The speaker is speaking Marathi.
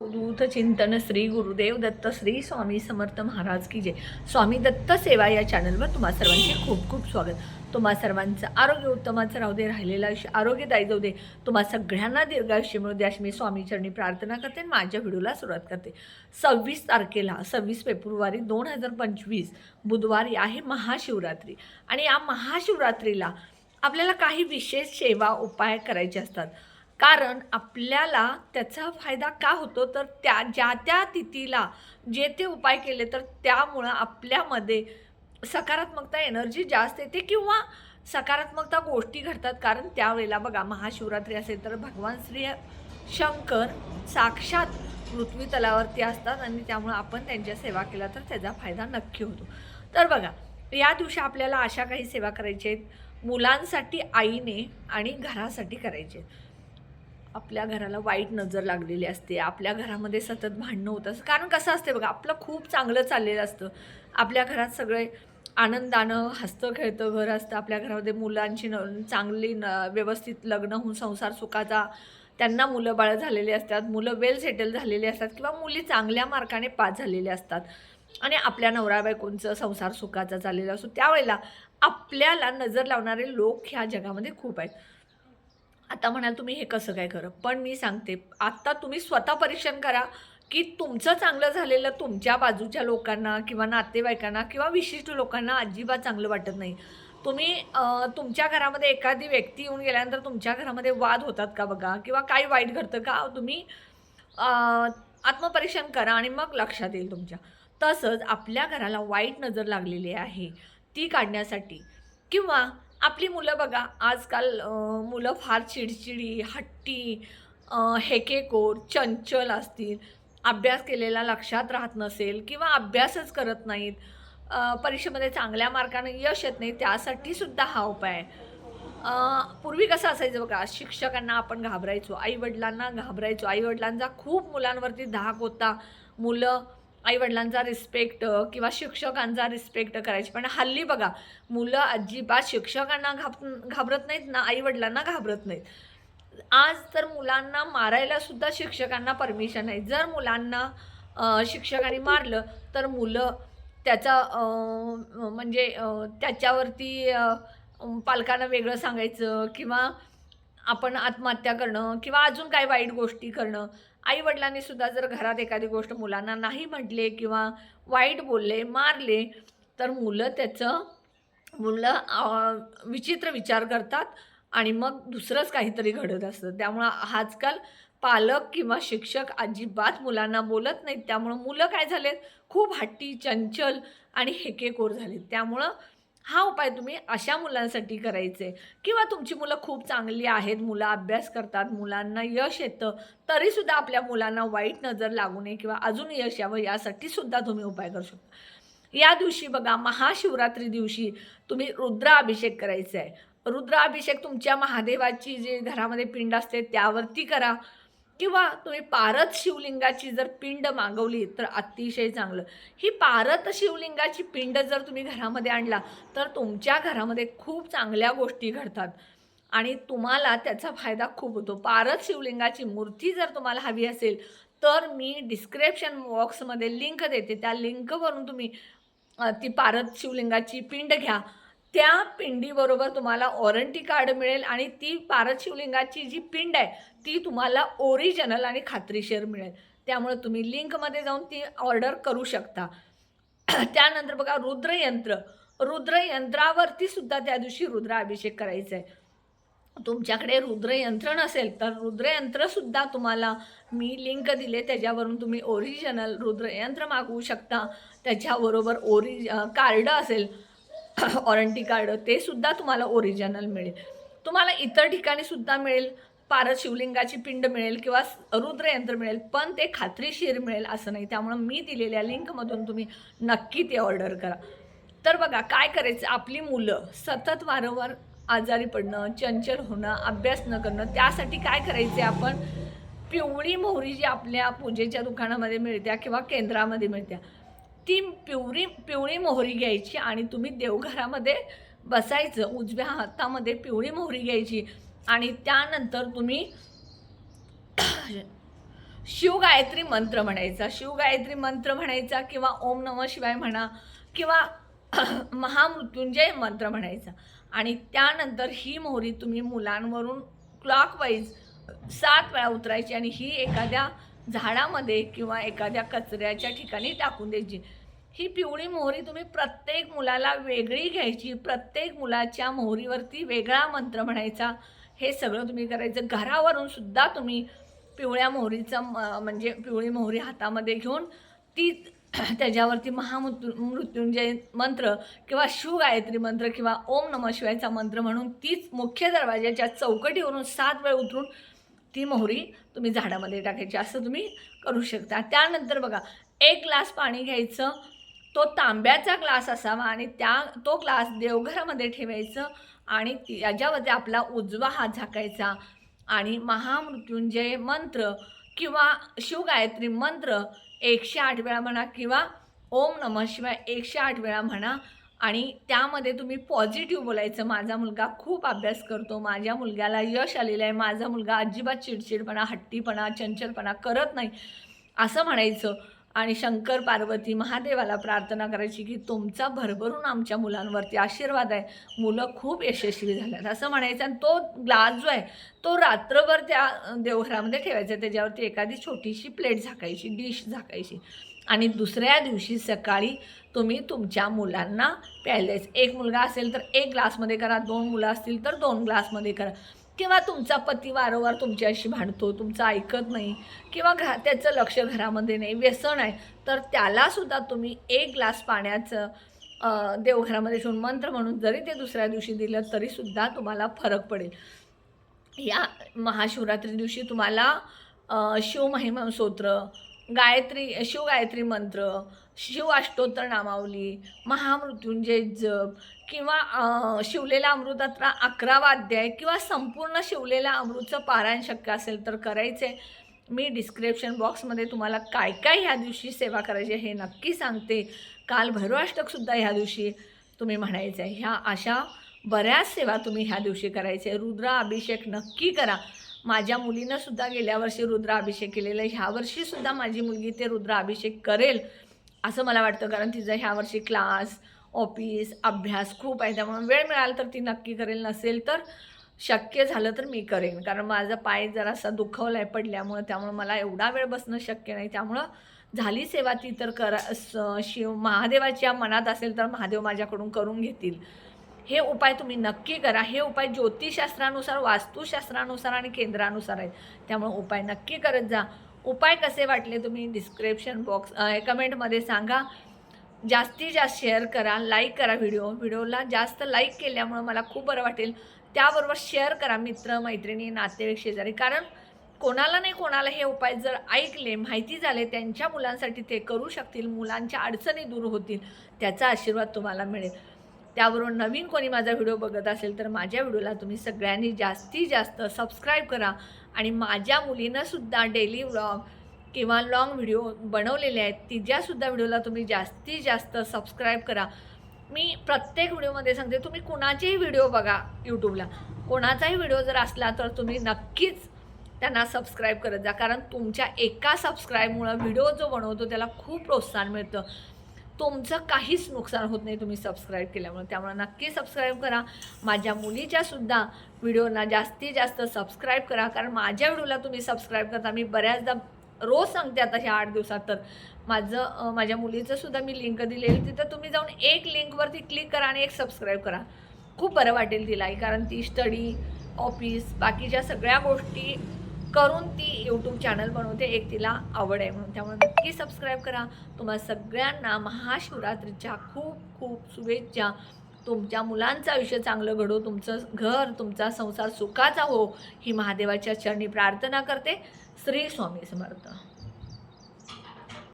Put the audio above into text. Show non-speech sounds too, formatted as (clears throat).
दूत चिंतन श्री गुरुदेव दत्त श्री स्वामी समर्थ महाराज की जय. स्वामी दत्त सेवा या चॅनलवर तुम्हा सर्वांचे खूप खूप स्वागत. तुम्हा सर्वांचं आरोग्य उत्तमाचं राहू दे राहिलेलं आयुष्य आरोग्यदायी जाऊ दे. तुम्हा सगळ्यांना दीर्घायुष्य मिळू दे अशी मी स्वामीचरणी प्रार्थना करते आणि माझ्या व्हिडिओला सुरुवात करते. सव्वीस तारखेला सव्वीस फेब्रुवारी दोन हजार पंचवीस बुधवारी आहे महाशिवरात्री. आणि या महाशिवरात्रीला आपल्याला काही विशेष सेवा उपाय करायचे असतात. कारण आपल्याला त्याचा फायदा का होतो? तर त्या ज्या त्या तिथीला जे ते उपाय केले तर त्यामुळं आपल्यामध्ये सकारात्मकता एनर्जी जास्त येते किंवा सकारात्मकता गोष्टी घडतात. कारण त्यावेळेला बघा महाशिवरात्री असेल तर भगवान श्री शंकर साक्षात पृथ्वी तलावरती असतात आणि त्यामुळं आपण त्यांच्या सेवा केला तर त्याचा फायदा नक्की होतो. तर बघा या दिवशी आपल्याला अशा काही सेवा करायच्या आहेत. मुलांसाठी आईने आणि घरासाठी करायचे आहेत. आपल्या घराला वाईट नजर लागलेली असते. आपल्या घरामध्ये सतत भांडणं होत असतं. कारण कसं असते बघा आपलं खूप चांगलं चाललेलं असतं. आपल्या घरात सगळे आनंदानं हसतं खेळतं घर असतं. आपल्या घरामध्ये मुलांची न चांगली न व्यवस्थित लग्न होऊन संसार सुखाचा त्यांना मुलं बाळं झालेली असतात. मुलं वेल सेटल झालेली असतात किंवा मुली चांगल्या मार्काने पास झालेल्या असतात. आणि आपल्या नवरा बायकोंचं संसार सुखाचा चाललेला असतो. त्यावेळेला आपल्याला नजर लावणारे लोक ह्या जगामध्ये खूप आहेत. आता म्हणाल तुम्ही हे कसं काय करा पण मी सांगते आत्ता तुम्ही स्वतः परीक्षण करा की तुमचं चांगलं झालेलं तुमच्या बाजूच्या लोकांना किंवा नातेवाईकांना किंवा विशिष्ट लोकांना अजिबात चांगलं वाटत नाही. तुम्ही तुमच्या घरामध्ये एखादी व्यक्ती येऊन गेल्यानंतर तुमच्या घरामध्ये वाद होतात का बघा? किंवा काही वाईट घडतं का? तुम्ही आत्मपरीक्षण करा आणि मग लक्षात येईल तुमच्या. तसंच आपल्या घराला वाईट नजर लागलेली आहे ती काढण्यासाठी. किंवा आपली मुलं बघा आजकाल मुलं फार चिडचिडी हट्टी हेकेकोर चंचल असतील. अभ्यास केलेला लक्षात राहत नसेल किंवा अभ्यासच करत नाहीत. परीक्षेमध्ये चांगल्या मार्काने यश येत नाही त्यासाठी सुद्धा हा उपाय आहे. पूर्वी कसं असायचं बघा शिक्षकांना आपण घाबरायचो आईवडिलांना घाबरायचो. आईवडिलांचा खूप मुलांवरती धाक होता. मुलं आईवडिलांचा रिस्पेक्ट किंवा शिक्षकांचा रिस्पेक्ट करायची. पण हल्ली बघा मुलं अजिबात शिक्षकांना घाब घाबरत नाहीत ना आईवडिलांना घाबरत नाहीत. आज तर मुलांना मारायला सुद्धा शिक्षकांना परमिशन आहे जर मुलांना शिक्षकांनी मारलं तर मुलं त्याचा म्हणजे त्याच्यावरती पालकांना वेगळं सांगायचं किंवा आपण आत्महत्या करणं किंवा अजून काही वाईट गोष्टी करणं आई वडिलांनी सुद्धा जर घरात एखादी गोष्ट मुलांना नाही म्हटले किंवा वाईट बोलले मारले तर मुलं त्याचं मुलं विचित्र विचार करतात आणि मग दुसरंच काहीतरी घडत असतं. त्यामुळं आजकाल पालक किंवा शिक्षक अजिबात मुलांना बोलत नाहीत. त्यामुळं मुलं काय झालेत? खूप हट्टी चंचल आणि हेकेकोर झालेत. त्यामुळं हा उपाय तुम्ही अशा मुलांसाठी करायचे. किंवा तुमची मुलं खूप चांगली आहेत मुलं अभ्यास करतात मुलांना यश येतं तरीसुद्धा आपल्या मुलांना वाईट नजर लागू नये किंवा अजून यश यावं यासाठी सुद्धा तुम्ही उपाय करू शकता. या दिवशी बघा महाशिवरात्री दिवशी तुम्ही रुद्राभिषेक करायचा आहे रुद्राभिषेक तुमच्या महादेवाची जे घरामध्ये पिंड असते त्यावरती करा. किंवा तुम्ही पारत शिवलिंगाची जर पिंड मागवली तर अतिशय चांगलं. ही पारत शिवलिंगाची पिंड जर तुम्ही घरामध्ये आणला तर तुमच्या घरामध्ये खूप चांगल्या गोष्टी घडतात. आणि तुम्हाला त्याचा फायदा खूप होतो. पारत शिवलिंगाची मूर्ती जर तुम्हाला हवी असेल तर मी डिस्क्रिप्शन बॉक्समध्ये लिंक देते. त्या लिंकवरून तुम्ही ती पारत शिवलिंगाची पिंड घ्या. त्या पिंडीबरोबर तुम्हाला वॉरंटी कार्ड मिळेल आणि ती पारद शिवलिंगाची जी पिंड आहे ती तुम्हाला ओरिजिनल आणि खात्रीशीर मिळेल. त्यामुळे तुम्ही लिंकमध्ये जाऊन ती ऑर्डर करू शकता. (clears throat) त्यानंतर बघा रुद्रयंत्र. रुद्रयंत्रावरती सुद्धा त्या दिवशी रुद्राभिषेक करायचा आहे तुमच्याकडे रुद्रयंत्र नसेल तर रुद्रयंत्रसुद्धा तुम्हाला मी लिंक दिले त्याच्यावरून तुम्ही ओरिजिनल रुद्रयंत्र मागवू शकता. त्याच्याबरोबर ओरिज कार्ड असेल (coughs) वॉरंटी कार्ड ते सुद्धा तुम्हाला ओरिजिनल मिळेल. तुम्हाला इतर ठिकाणी सुद्धा मिळेल. पारस शिवलिंगाची पिंड मिळेल किंवा रुद्रयंत्र मिळेल पण ते खात्रीशीर मिळेल असं नाही. त्यामुळं मी दिलेल्या लिंकमधून तुम्ही नक्की ते ऑर्डर करा. तर बघा काय करायचं? आपली मुलं सतत वारंवार आजारी पडणं चंचल होणं अभ्यास न करणं त्यासाठी काय करायचे आपण? पिवळी मोहरी जी आपल्या पूजेच्या दुकानामध्ये मिळत्या किंवा केंद्रामध्ये मिळत्या ती पिवळी पिवळी मोहरी घ्यायची आणि तुम्ही देवघरामध्ये बसायचं उजव्या हातामध्ये पिवळी मोहरी घ्यायची. आणि त्यानंतर तुम्ही शिवगायत्री मंत्र म्हणायचा. शिवगायत्री मंत्र म्हणायचा किंवा ओम नम शिवाय म्हणा किंवा महामृत्युंजय मंत्र म्हणायचा. आणि त्यानंतर ही मोहरी तुम्ही मुलांवरून क्लॉकवाईज सात वेळा उतरायची आणि ही एखाद्या झाडामध्ये किंवा एखाद्या कचऱ्याच्या ठिकाणी टाकून द्यायची. ही पिवळी मोहरी तुम्ही प्रत्येक मुलाला वेगळी घ्यायची प्रत्येक मुलाच्या मोहरीवरती वेगळा मंत्र म्हणायचा. हे सगळं तुम्ही करायचं. घरावरून सुद्धा तुम्ही पिवळ्या मोहरीचं म- म्हणजे पिवळी मोहरी हातामध्ये घेऊन ती (clears throat) त्याच्यावरती महामृत्यू मृत्युंजय मंत्र किंवा शिवगायत्री मंत्र किंवा ओम नम शिवायचा मंत्र म्हणून तीच मुख्य दरवाजाच्या चौकटीवरून सात वेळ उतरून ती मोहरी तुम्ही झाडामध्ये टाकायची. असं तुम्ही करू शकता. त्यानंतर बघा एक ग्लास पाणी घ्यायचं. तो तांब्याचा ग्लास असावा आणि त्या तो ग्लास देवघरामध्ये ठेवायचं आणि याच्यामध्ये आपला उजवा हात झाकायचा. आणि महामृत्युंजय मंत्र किंवा शिवगायत्री मंत्र एकशे आठ वेळा म्हणा किंवा ओम नम शिवाय एकशे आठ वेळा म्हणा. आणि त्यामध्ये तुम्ही पॉझिटिव्ह बोलायचं. माझा मुलगा खूप अभ्यास करतो. माझ्या मुलग्याला यश आलेलं आहे. माझा मुलगा अजिबात चिडचिडपणा हट्टीपणा चंचलपणा करत नाही. असं म्हणायचं. आणि शंकर पार्वती महादेवाला प्रार्थना करायची की तुमचा भरभरून आमच्या मुलांवरती आशीर्वाद आहे. मुलं खूप यशस्वी झाल्यात. असं म्हणायचं आणि तो ग्लास जो आहे तो रात्रभर त्या देवघरामध्ये ठेवायचा. त्याच्यावरती एखादी छोटीशी प्लेट झाकायची डिश झाकायची. आणि दुसऱ्या दिवशी सकाळी तुम्ही तुमच्या मुलांना प्यायला द्यायचं एक मुलगा असेल तर एक ग्लासमध्ये करा दोन मुलं असतील तर दोन ग्लासमध्ये करा. किंवा तुमचा पती वारंवार तुमच्याशी भांडतो तुमचं ऐकत नाही किंवा घरा त्याचं लक्ष घरामध्ये नाही व्यसन आहे तर त्यालासुद्धा तुम्ही एक ग्लास पाण्याचं देवघरामध्ये ठेवून मंत्र म्हणून जरी ते दुसऱ्या दिवशी दिलं तरीसुद्धा तुम्हाला फरक पडेल. या महाशिवरात्री दिवशी तुम्हाला शिवमहिमा स्तोत्र गायत्री शिवगायत्री मंत्र शिव अष्टोत्तर नामावली महामृत्युंजय जप किंवा शिवलेला अमृतातला अकरावा अध्याय किंवा संपूर्ण शिवलेल्या अमृतचं पारायण शक्य असेल तर करायचे मी डिस्क्रिप्शन बॉक्समध्ये तुम्हाला काय काय ह्या दिवशी सेवा करायची हे नक्की सांगते. काल भैरवाष्टकसुद्धा ह्या दिवशी तुम्ही म्हणायचं आहे ह्या अशा बऱ्याच सेवा तुम्ही ह्या दिवशी करायचे. रुद्र अभिषेक नक्की करा. माझ्या मुलीनं सुद्धा गेल्या वर्षी रुद्राभिषेक केलेला केलेलं आहे. ह्या माझी मुलगी ते रुद्राभिषेक करेल. असं मला वाटतं कारण तिचं ह्या वर्षी क्लास ऑफिस अभ्यास खूप आहे. त्यामुळे वेळ मिळाला तर ती नक्की करेल. नसेल तर शक्य झालं तर मी करेन. कारण माझा पाय जरासा दुखवला आहे पडल्यामुळं त्यामुळं मला एवढा वेळ बसणं शक्य नाही. त्यामुळं झाली सेवा ती तर करा स- शिव महादेवाच्या मनात असेल तर महादेव माझ्याकडून करून घेतील. हे उपाय तुम्ही नक्की करा. हे उपाय ज्योतिषशास्त्रानुसार वास्तुशास्त्रानुसार आणि केंद्रानुसार आहेत. त्यामुळे उपाय नक्की करत जा. उपाय कसे वाटले तुम्ही डिस्क्रिप्शन बॉक्स कमेंटमध्ये सांगा. जास्तीत जास्त शेअर करा लाईक करा व्हिडिओ व्हिडिओला जास्त लाईक केल्यामुळं मला खूप बरं वाटेल. त्याबरोबर शेअर करा मित्र मैत्रिणी नातेवाईक शेजारी. कारण कोणाला नाही कोणाला हे उपाय जर ऐकले माहिती झाले त्यांच्या मुलांसाठी ते करू शकतील मुलांच्या अडचणी दूर होतील त्याचा आशीर्वाद तुम्हाला मिळेल. त्याबरोबर नवीन कोणी माझा व्हिडिओ बघत असेल तर माझ्या व्हिडिओला तुम्ही सगळ्यांनी जास्तीत जास्त सबस्क्राईब करा. आणि माझ्या मुलीनंसुद्धा डेली व्लॉग किंवा लॉंग व्हिडिओ बनवलेले आहेत तिच्यासुद्धा व्हिडिओला तुम्ही जास्तीत जास्त सबस्क्राईब करा. मी प्रत्येक व्हिडिओमध्ये सांगते तुम्ही कुणाचेही व्हिडिओ बघा यूट्यूबला कोणाचाही व्हिडिओ जर असला तर तुम्ही नक्कीच त्यांना सबस्क्राईब करत जा. कारण तुमच्या एका सबस्क्राईबमुळं व्हिडिओ जो बनवतो त्याला खूप प्रोत्साहन मिळतं. तुमचं काहीच नुकसान होत नाही तुम्ही सबस्क्राईब केल्यामुळे. त्यामुळे नक्की सबस्क्राईब करा. माझ्या मुलीच्यासुद्धा व्हिडिओना जास्तीत जास्त सबस्क्राईब करा. कारण माझ्या व्हिडिओला तुम्ही सबस्क्राईब करता. मी बऱ्याचदा रोज सांगते आता ह्या आठ दिवसात. तर माझं माझ्या मुलीचंसुद्धा मी लिंक दिलेली. तिथं तुम्ही जाऊन एक लिंकवरती क्लिक करा आणि एक सबस्क्राईब करा. खूप बरं वाटेल तिलाही कारण ती स्टडी ऑफिस बाकीच्या सगळ्या गोष्टी करून ती यूट्यूब चॅनल बनवते एक तिला आवड आहे म्हणून. त्यामुळे नक्की सबस्क्राईब करा. तुम्हाला सगळ्यांना महाशिवरात्रीच्या खूप खूप शुभेच्छा. तुमच्या मुलांचं आयुष्य चांगलं घडो तुमचं घर तुमचा संसार सुखाचा हो. ही महादेवाच्या चरणी प्रार्थना करते. श्री स्वामी समर्थ.